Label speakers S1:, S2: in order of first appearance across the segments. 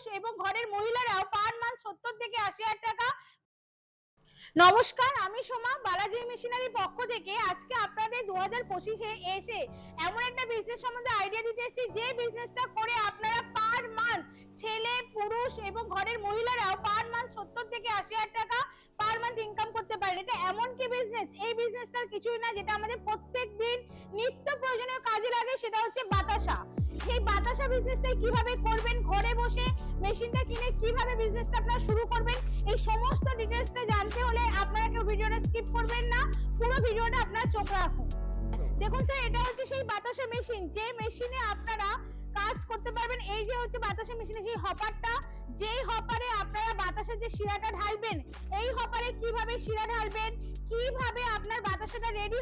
S1: পুরুষ এবং ঘরের মহিলারাও পার মান্থ সত্তর থেকে আশি হাজার টাকা। নমস্কার, আমি সোমা, বালাজি মেশিনারির পক্ষ থেকে আজকে আপনাদের দু হাজার পঁচিশে এসে এমন একটা বিজনেস সম্বন্ধে আইডিয়া দিতে এসেছি। যে বিজনেসটা করে আপনারা পার মান্থ ছেলে, পুরুষ এবং ঘরের মহিলারাও পার মান্থ সত্তর থেকে আশি হাজার টাকা পার মান্থ ইনকাম করতে পারেন। এটা এমন কি বিজনেস এই বিজনেসটার কিছুই না, যেটা আমাদের প্রত্যেক দিন নিত্য প্রয়োজনীয় কাজে লাগে, সেটা হচ্ছে বাতাসা। সেই বাতাসা বিজনেসটা কীভাবে করবেন? ঘরে বসে মেশিনটা কিনে কীভাবে বিজনেসটা আপনারা শুরু করবেন? এই সমস্ত ডিটেলসটা জানতে হলে আপনারা কেউ ভিডিওটা স্কিপ করবেন না। পুরো ভিডিওটা আপনারা চোখ রাখুন। দেখুন স্যার এটা হচ্ছে সেই বাতাসা মেশিন যে মেশিনে আপনারা কাজ করতে পারবেন, এই যে হচ্ছে বাতাসা মেশিনে সেই হপারটা যেই হপারে আপনারা বাতাসের যে শিরাটা ঢালবেন, এই হপারে কীভাবে শিরা ঢালবেন? কীভাবে আপনার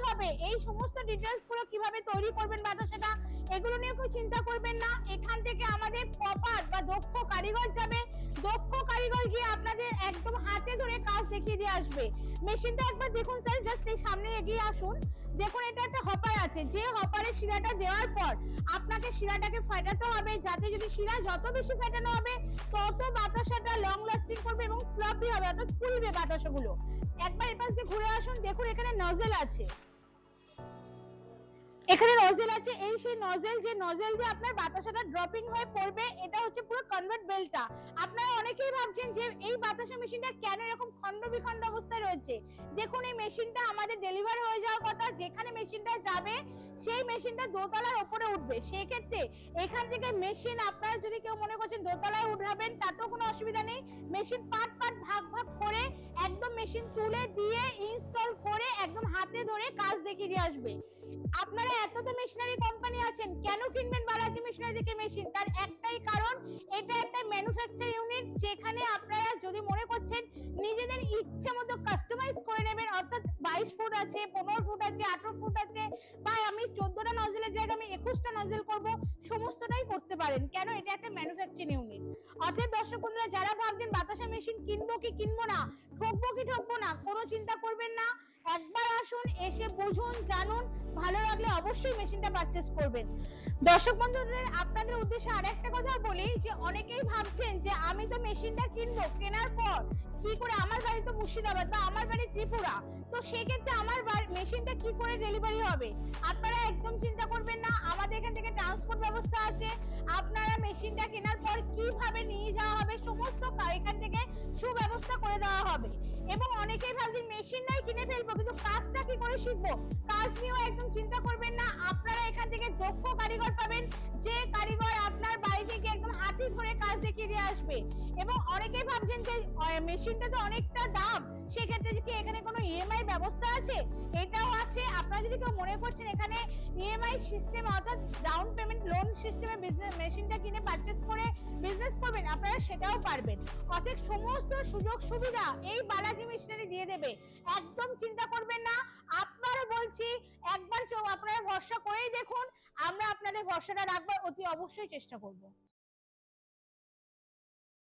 S1: হবে এই সমস্ত ডিটেলসগুলো কীভাবে তৈরি করবেন বাতাসাটা এগুলো নিয়ে কেউ চিন্তা করবেন না। এখান থেকে আমাদের প্রপার বা দক্ষ কারিগর যাবে। দক্ষ কারিগর গিয়ে আপনাদের একদম হাতে ধরে কাজ দেখিয়ে দিয়ে আসবে। মেশিনটা একবার দেখুন স্যার জাস্ট এই সামনে এগিয়ে আসুন। দেখুন, এটা একটা হপার আছে। যে হপারে শিরাটা দেওয়ার পর আপনাকে শিরাটাকে ফাটাতে হবে। যাতে যদি শিরা যত বেশি ফাটানো হবে, তত বাতাসাটা লং লাস্টিং করবে এবং ফ্লপি হবে, অর্থাৎ ফুলবে বাতাসাগুলো। একবার এপাশ দিয়ে ঘুরে আসুন। দেখুন, এখানে নজেল আছে। এখানে নজেল আছে, এই সেই নজেল যে নজেল দিয়ে আপনার বাতাসাটা ড্রপিং হয়ে পড়বে, এটা হচ্ছে পুরো কনভার্ট বেলটা আপনারা অনেকেই ভাবছেন যে এই বাতাসা মেশিনটা কেন এরকম খন্ড বিখণ্ড অবস্থায় রয়েছে? দেখুন, এই মেশিনটা আমাদের ডেলিভার হয়ে যাওয়ার কথা, যেখানে মেশিনটা যাবে, সেই মেশিনটা দোতলার ওপরে উঠবে। সেই ক্ষেত্রে এখান থেকে মেশিন আপনারা যদি কেউ মনে করছেন দোতলায় উঠাবেন, তাতেও কোনো অসুবিধা নেই। মেশিন পার্ট পার্ট ভাগ ভাগ করে একদম মেশিন তুলে দিয়ে ইনস্টল করে একদম হাতে ধরে কাজ দেখিয়ে দিয়ে আসবে। আপনারা এত তো মেশিনারি কোম্পানি আছেন, কেন কিনবেন বালাজি মেশিনারি থেকে মেশিন তার একটাই কারণ, এটা একটা ম্যানুফ্যাকচার ইউনিট যেখানে আপনারা যদি মনে করছেন, নিজেদের ইচ্ছে মতো কাস্টমাইজ করে নেবেন, অর্থাৎ বাইশ ফুট আছে, পনেরো ফুট আছে, আঠারো ফুট আছে, বা আমি চোদ্দটা নজেলের জায়গায় আমি একুশটা নজেল করব, সমস্তটাই করতে পারেন। কেন? এটা একটা ম্যানুফ্যাকচারিং ইউনিট অতএব দর্শক বন্ধুরা, যারা ভাবছেন বাতাসা মেশিন কিনবো কি কিনবো না, ঠকবো কি ঠকবো না, কোনো চিন্তা করবেন না। একবার আসুন, এসে বুঝুন, জানুন। ভালো লাগলে অবশ্যই মেশিনটা পারচেস করবেন। দর্শক বন্ধুদের, আপনাদের উদ্দেশ্যে আরেকটা কথা বলি, যে অনেকেই ভাবছেন যে আমি তো মেশিনটা কিনবো, কেনার পর কি করে আমার বাড়ি তো মুর্শিদাবাদ বা আমার বাড়ি ত্রিপুরা। তো সেক্ষেত্রে আমার মেশিনটা কি করে ডেলিভারি হবে? আপনারা একদম চিন্তা করবেন না, আমাদের এখান থেকে ট্রান্সপোর্ট ব্যবস্থা আছে। আপনারা মেশিনটা কেনার পর কীভাবে নিয়ে যাওয়া হবে, সমস্ত এখান থেকে সুব্যবস্থা করে দেওয়া হবে। এবং অনেকেই ভাবছেন মেশিন নয় কিনে ফেলব, কিন্তু কাজটা কি করে শিখব? কাজ নিয়েও একদম চিন্তা করবেন না, আপনারা এখান থেকে দক্ষ কারিগর পাবেন, যে কারিগর আপনার বাড়ি থেকে একদম হাতি ধরে কাজ দেখিয়ে দিয়ে আসবে। এবং অনেকেই ভাবছেন যে মেশিনটা তো অনেকটা দাম, সেক্ষেত্রে কি এখানে কোনো ইএমআই ব্যবস্থা আছে? এটাও আছে, আপনারা যদি কেউ মনে করছেন এখানে ইএমআই সিস্টেম অর্থাৎ ডাউন সিস্টেমে বিজনেস মেশিনটা কিনে পারচেস করে বিজনেস করবেন, আপনারা সেটাও পারবেন। অর্থাৎ সমস্ত সুযোগ সুবিধা এই বালাজি মেশিনারি দিয়ে দেবে। একদম চিন্তা করবেন না, আপনারও বলছি, একবার আপনারা ভরসা করেই দেখুন, আমরা আপনাদের ভরসাটা রাখবার অতি অবশ্যই চেষ্টা করব।